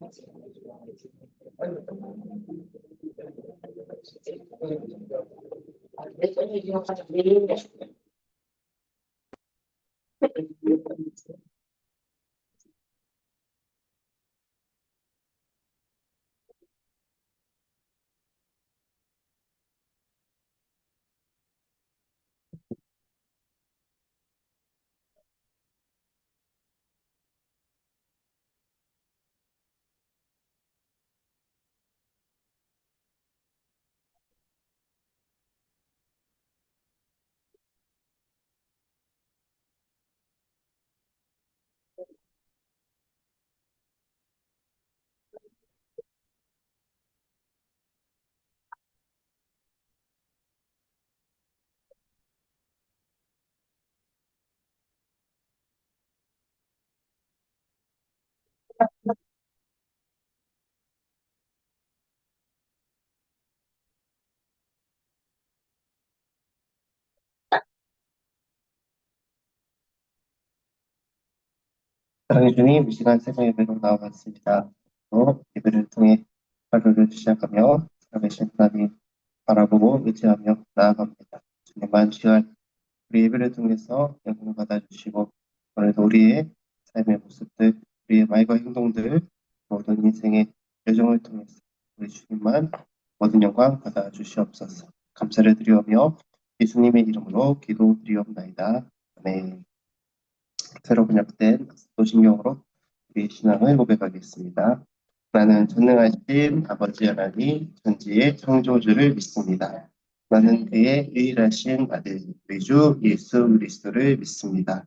사 랑의 주님, 이 시간 새벽 예배로 나와봤습니다. 또 예배를 통해 하루를 시작하며 살아계신 하나님 바라보고 의지하며 나아갑니다. 주님만 시간 우리 예배를 통해서 영광 받아주시고 오늘도 우리의 삶의 모습들, 우리의 말과 행동들, 모든 인생의 여정을 통해서 우리 주님만 모든 영광 받아 주시옵소서. 감사를 드리오며 예수님의 이름으로 기도드리옵나이다. 아멘. 새로 번역된 도신경으로 우리 신앙을 고백하겠습니다. 나는 전능하신 아버지 하나님 전지의 창조주를 믿습니다. 나는 그의 유일하신 아들 우리 주 예수 그리스도를 믿습니다.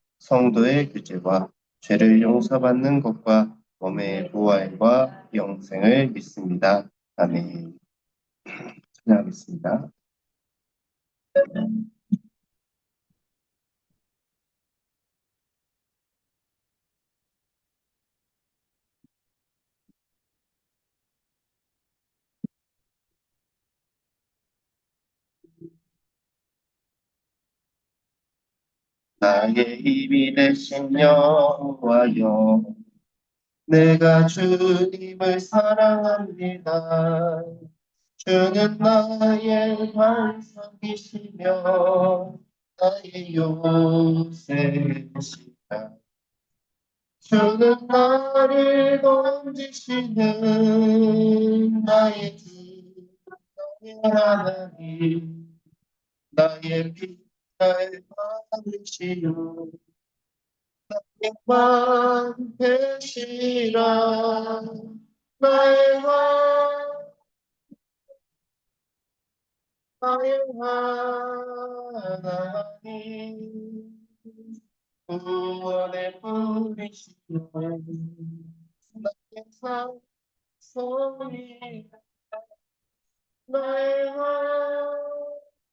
성도의 규제와 죄를 용서받는 것과 몸의 부활과 영생을 믿습니다. 아멘. 찬양하겠습니다. 나의 힘이 되신 여호와여 내가 주님을 사랑합니다. 주는 나의 반석이시며 나의 요새시다. 주는 나를 던지시는 나의 주 나의 하나님. 나의 빛 나의 받으시오 나의 되시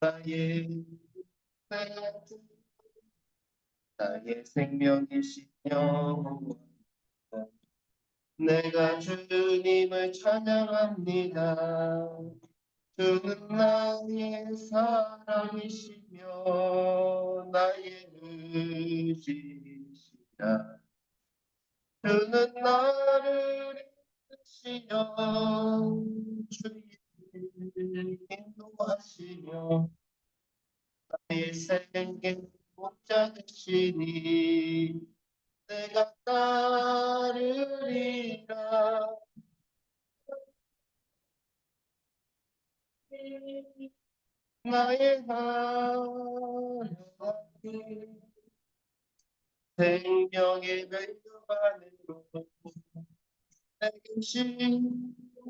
나의 나의 생명이시여 내가 주님을 찬양합니다. 주는 나의 사랑이시며 나의 의지시라 주는 나를 이끄시어 주의 인도하시며 나의 생애 목자 되시니 내가 따르리라. 나의 하나님 생명의 멸류관으로 내게 심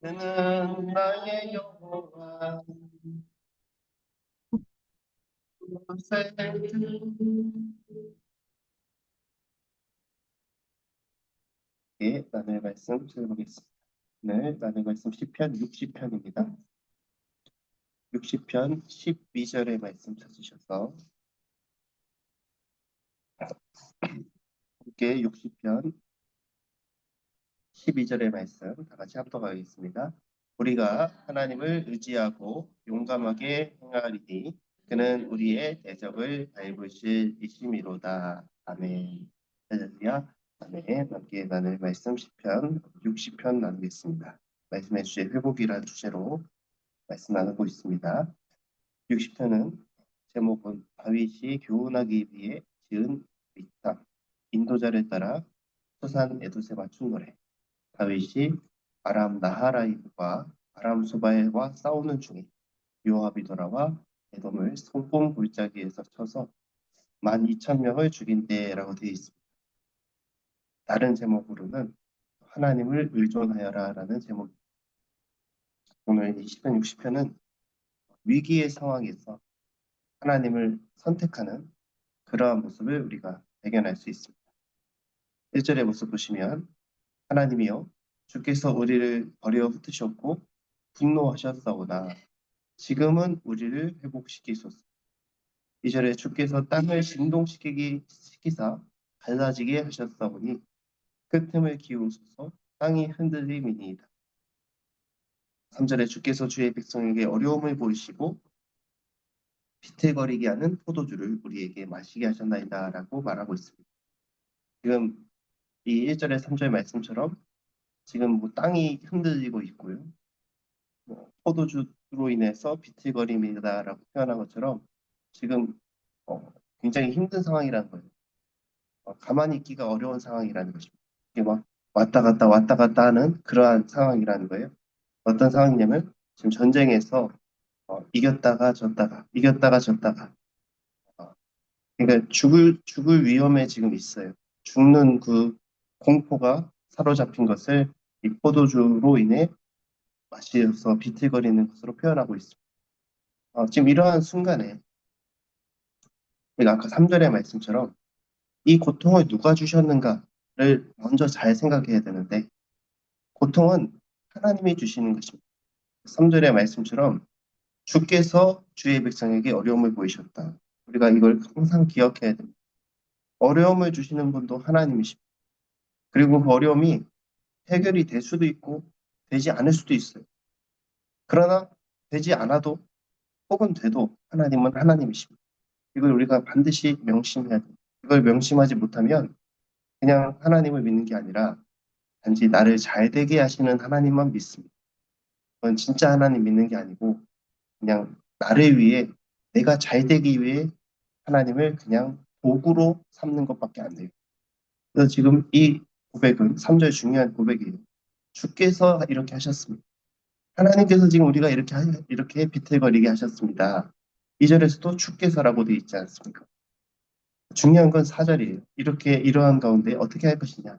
그는 나의 여호와 예, 나눌 말씀 들어보겠습니다. 오늘 나눌 말씀 시편 60편입니다. 60편 12절의 말씀 찾으셔서 함께 60편 12절의 말씀 다 같이 합독하겠습니다. 우리가 하나님을 의지하고 용감하게 행하리니 그는 우리의 대적을 밟으실 이심이로다. 아멘. 할렐루야. 아멘. 함께 나눌 말씀 시편 60편 나누겠습니다. 말씀의 주제 회복이라는 주제로 말씀 나누고 있습니다. 60편은 제목은 다윗이 교훈하기 위해 지은 밑담 인도자를 따라 수산 에도세 맞춘 노래 다윗이 아람 나하라임과 아람 소바엘과 싸우는 중에 요압이 돌아와 에돔을 송공 골짜기에서 쳐서 12,000명을 죽인 때라고 되어 있습니다. 다른 제목으로는 하나님을 의존하여라라는 제목. 오늘 20편 60편은 위기의 상황에서 하나님을 선택하는 그러한 모습을 우리가 발견할 수 있습니다. 1절의 모습 보시면 하나님이여 주께서 우리를 버려 흩으셨고 분노하셨사오나 지금은 우리를 회복시키소서. 2절에 주께서 땅을 진동시키기 시키사 갈라지게 하셨사오니 그 틈을 기울소서 땅이 흔들림이니이다. 3절에 주께서 주의 백성에게 어려움을 보이시고 비틀거리게 하는 포도주를 우리에게 마시게 하셨나이다 라고 말하고 있습니다. 지금 이 1절에 3절 말씀처럼 지금 뭐 땅이 흔들리고 있고요. 뭐 포도주로 인해서 비틀거림이다라고 표현한 것처럼 지금 어, 굉장히 힘든 상황이라는 거예요. 어, 가만히 있기가 어려운 상황이라는 것입니다. 이게 막 왔다 갔다 왔다 갔다 하는 그러한 상황이라는 거예요. 어떤 상황이냐면 지금 전쟁에서 어, 이겼다가 졌다가 이겼다가 졌다가 어, 그러니까 죽을 죽을 위험에 지금 있어요. 죽는 그 공포가 사로잡힌 것을 이 포도주로 인해 마시면서 비틀거리는 것으로 표현하고 있습니다. 어, 지금 이러한 순간에 우리가 아까 3절의 말씀처럼 이 고통을 누가 주셨는가를 먼저 잘 생각해야 되는데 고통은 하나님이 주시는 것입니다. 3절의 말씀처럼 주께서 주의 백성에게 어려움을 보이셨다. 우리가 이걸 항상 기억해야 됩니다. 어려움을 주시는 분도 하나님이십니다. 그리고 그 어려움이 해결이 될 수도 있고 되지 않을 수도 있어요. 그러나 되지 않아도 혹은 돼도 하나님은 하나님이십니다. 이걸 우리가 반드시 명심해야 돼요. 이걸 명심하지 못하면 그냥 하나님을 믿는 게 아니라 단지 나를 잘 되게 하시는 하나님만 믿습니다. 그건 진짜 하나님 믿는 게 아니고 그냥 나를 위해 내가 잘 되기 위해 하나님을 그냥 도구로 삼는 것밖에 안 돼요. 그래서 지금 이 고백은 3절 중요한 고백이에요. 주께서 이렇게 하셨습니다. 하나님께서 지금 우리가 이렇게 이렇게 비틀거리게 하셨습니다. 2절에서도 주께서라고 되어 있지 않습니까? 중요한 건 4절이에요. 이렇게 이러한 가운데 어떻게 할 것이냐.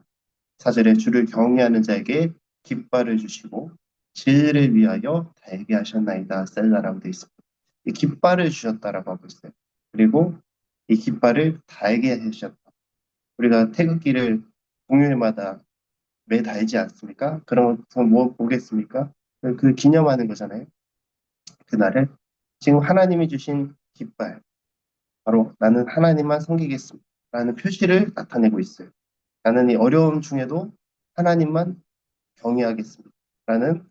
4절에 주를 경외하는 자에게 깃발을 주시고 지혜를 위하여 달게 하셨나이다. 셀라라고 되어 있습니다. 이 깃발을 주셨다라고 하고 있어요. 그리고 이 깃발을 달게 하셨다. 우리가 태극기를 공휴일마다 매 달지 않습니까? 그럼 뭐 보겠습니까? 그, 그 기념하는 거잖아요. 그날을 지금 하나님이 주신 깃발 바로 나는 하나님만 섬기겠습니다. 라는 표시를 나타내고 있어요. 나는 이 어려움 중에도 하나님만 경외하겠습니다. 라는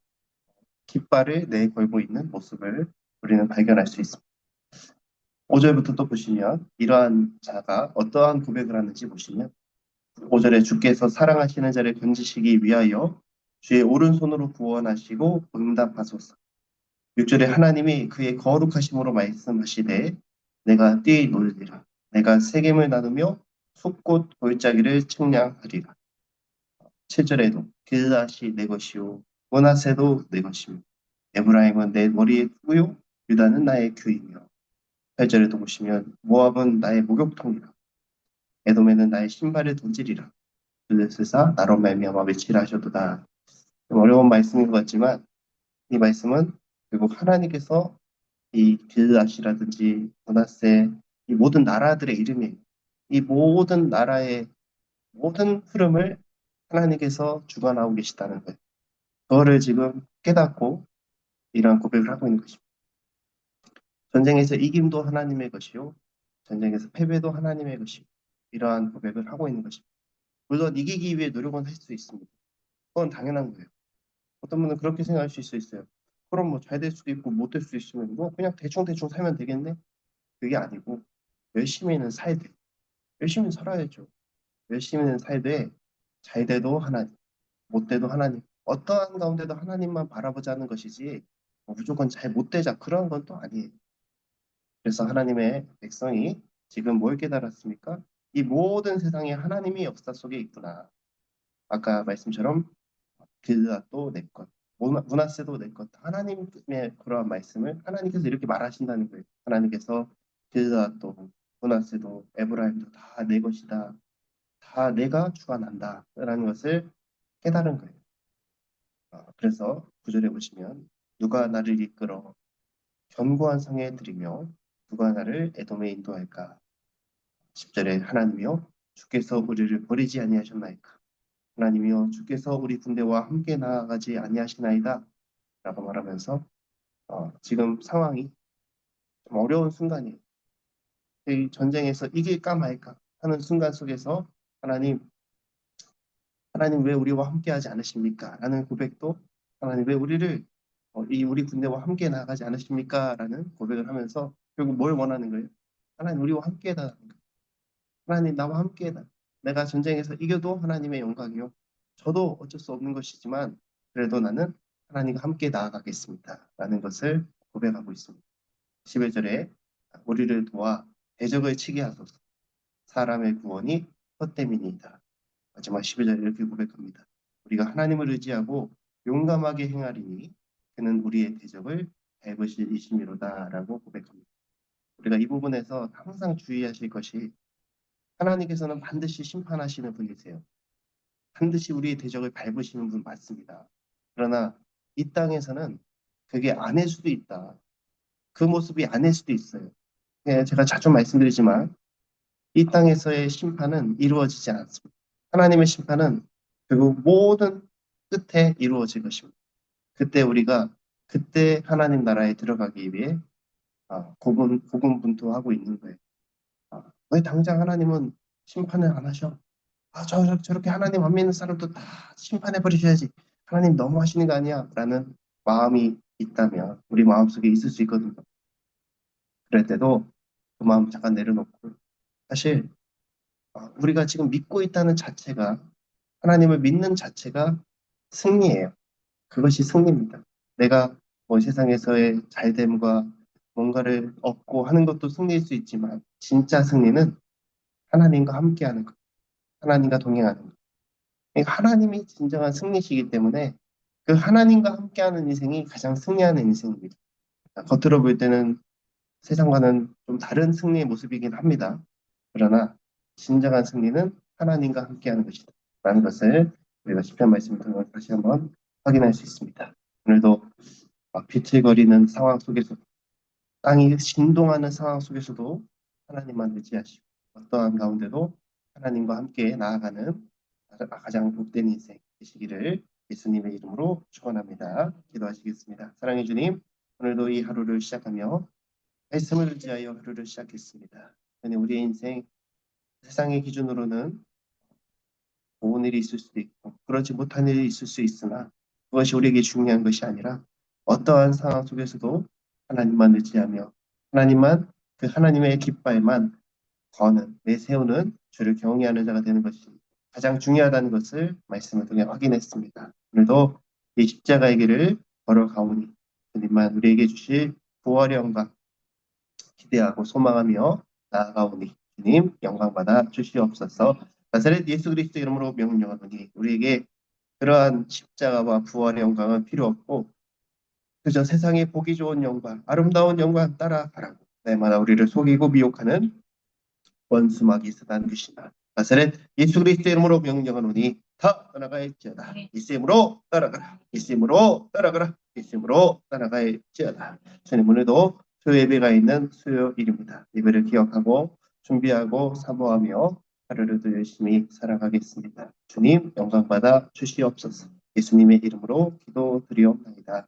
깃발을 내걸고 있는 모습을 우리는 발견할 수 있습니다. 5절부터 또 보시면 이러한 자가 어떠한 고백을 하는지 보시면 5절에 주께서 사랑하시는 자를 건지시기 위하여 주의 오른손으로 구원하시고 응답하소서. 6절에 하나님이 그의 거룩하심으로 말씀하시되 내가 뛰 놀리라. 내가 세겜을 나누며 숲꽃 골짜기를 측량하리라. 7절에도 길앗이 내 것이요 원하세도 내 것이며 에브라임은 내 머리의 푸요 유다는 나의 규이며 8절에도 보시면 모압은 나의 목욕통이라 에돔에는 나의 신발을 던지리라 블레스사 나로 말미암아 외치라 하셔도다 좀 어려운 말씀인 것 같지만 이 말씀은 결국 하나님께서 이 길앗이라든지 문하세 이 모든 나라들의 이름이 이 모든 나라의 모든 흐름을 하나님께서 주관하고 계시다는 거예요. 그거를 지금 깨닫고 이러한 고백을 하고 있는 것입니다. 전쟁에서 이김도 하나님의 것이요. 전쟁에서 패배도 하나님의 것이요. 이러한 고백을 하고 있는 것입니다. 물론 이기기 위해 노력은 할 수 있습니다. 그건 당연한 거예요. 어떤 분은 그렇게 생각할 수 있어요. 그럼 뭐 잘 될 수도 있고 못 될 수도 있으면 뭐 그냥 대충대충 살면 되겠네? 그게 아니고 열심히는 살야 돼. 열심히 살아야죠. 열심히는 살되 잘 돼도 하나님, 못 돼도 하나님. 어떠한 가운데도 하나님만 바라보자는 것이지 뭐 무조건 잘 못 되자 그런 건 또 아니에요. 그래서 하나님의 백성이 지금 뭘 깨달았습니까? 이 모든 세상에 하나님이 역사 속에 있구나. 아까 말씀처럼 길라도 내 것, 문하세도 내 것. 하나님의 그러한 말씀을 하나님께서 이렇게 말하신다는 거예요. 하나님께서 길라도 문하세도 에브라임도 다 내 것이다. 다 내가 주관한다. 라는 것을 깨달은 거예요. 어, 그래서 구절에 보시면 누가 나를 이끌어 견고한 성에 들이며 누가 나를 에돔에 인도할까? 10절에 하나님이여 주께서 우리를 버리지 아니하셨나이까? 하나님이여 주께서 우리 군대와 함께 나아가지 아니하시나이다? 라고 말하면서 어, 지금 상황이 좀 어려운 순간이에요. 이 전쟁에서 이길까 말까 하는 순간 속에서 하나님, 하나님 왜 우리와 함께 하지 않으십니까? 라는 고백도 하나님 왜 우리를 어, 이 우리 군대와 함께 나가지 않으십니까? 라는 고백을 하면서 결국 뭘 원하는 거예요? 하나님 우리와 함께해다. 하나님 나와 함께해다. 내가 전쟁에서 이겨도 하나님의 영광이요. 저도 어쩔 수 없는 것이지만 그래도 나는 하나님과 함께 나아가겠습니다. 라는 것을 고백하고 있습니다. 11절에 우리를 도와 대적을 치게 하소서. 사람의 구원이 헛됨이니이다. 마지막 11절 이렇게 고백합니다. 우리가 하나님을 의지하고 용감하게 행하리니 그는 우리의 대적을 밟으실 이심이로다 라고 고백합니다. 우리가 이 부분에서 항상 주의하실 것이 하나님께서는 반드시 심판하시는 분이세요. 반드시 우리의 대적을 밟으시는 분 맞습니다. 그러나 이 땅에서는 그게 아닐 수도 있다. 그 모습이 아닐 수도 있어요. 예, 제가 자주 말씀드리지만 이 땅에서의 심판은 이루어지지 않습니다. 하나님의 심판은 결국 모든 끝에 이루어질 것입니다. 그때 우리가 그때 하나님 나라에 들어가기 위해 아, 고군, 고군분투하고 있는 거예요. 아, 왜 당장 하나님은 심판을 안 하셔? 아, 저, 저렇게 하나님 안 믿는 사람도 다 심판해 버리셔야지. 하나님 너무 하시는 거 아니야? 라는 마음이 있다면 우리 마음속에 있을 수 있거든요. 그럴 때도 그 마음 잠깐 내려놓고 사실 어, 우리가 지금 믿고 있다는 자체가 하나님을 믿는 자체가 승리예요. 그것이 승리입니다. 내가 뭐 세상에서의 잘됨과 뭔가를 얻고 하는 것도 승리일 수 있지만 진짜 승리는 하나님과 함께하는 것, 하나님과 동행하는 것. 그러니까 하나님이 진정한 승리시기 때문에 그 하나님과 함께하는 인생이 가장 승리하는 인생입니다. 겉으로 볼 때는 세상과는 좀 다른 승리의 모습이긴 합니다. 그러나 진정한 승리는 하나님과 함께하는 것이다. 라는 것을 우리가 시편 말씀을 통해 다시 한번 확인할 수 있습니다. 오늘도 막 비틀거리는 상황 속에서 땅이 신동하는 상황 속에서도 하나님만 의지하시고 어떠한 가운데도 하나님과 함께 나아가는 가장 복된 인생 되시기를 예수님의 이름으로 축원합니다. 기도하시겠습니다. 사랑해 주님, 오늘도 이 하루를 시작하며 말씀을 의지하여 하루를 시작했습니다. 우리의 인생 세상의 기준으로는 좋은 일이 있을 수도 있고 그렇지 못한 일이 있을 수 있으나 그것이 우리에게 중요한 것이 아니라 어떠한 상황 속에서도 하나님만 의지하며 하나님만 그 하나님의 깃발만 거는 내세우는 주를 경외하는 자가 되는 것이 가장 중요하다는 것을 말씀을 통해 확인했습니다. 오늘도 이 십자가의 길을 걸어가오니 주님만 우리에게 주실 부활의 영광 기대하고 소망하며 나아가오니 주님 영광받아 주시옵소서 나사렛 예수 그리스도 이름으로 명령하노니 우리에게 그러한 십자가와 부활의 영광은 필요 없고 그저 세상에 보기 좋은 영광 아름다운 영광 따라 가라고 날마다 우리를 속이고 미혹하는 원수막이 쓰다는 것이나 나사렛 예수 그리스도 이름으로 명령하노니 다 떠나가야지어다. 예수님으로 따라가라. 예수님으로 따라가라. 예수님으로 따라가야지어다. 주님 오늘도 수요 예배가 있는 수요일입니다. 예배를 기억하고 준비하고 사모하며 하루를 더 열심히 살아가겠습니다. 주님 영광받아 주시옵소서. 예수님의 이름으로 기도드리옵나이다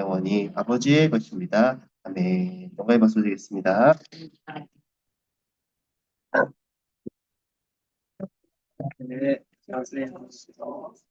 영원히 아버지의 것입니다. 아멘. 영광의 박수 드리겠습니다. 네, 안녕하세요.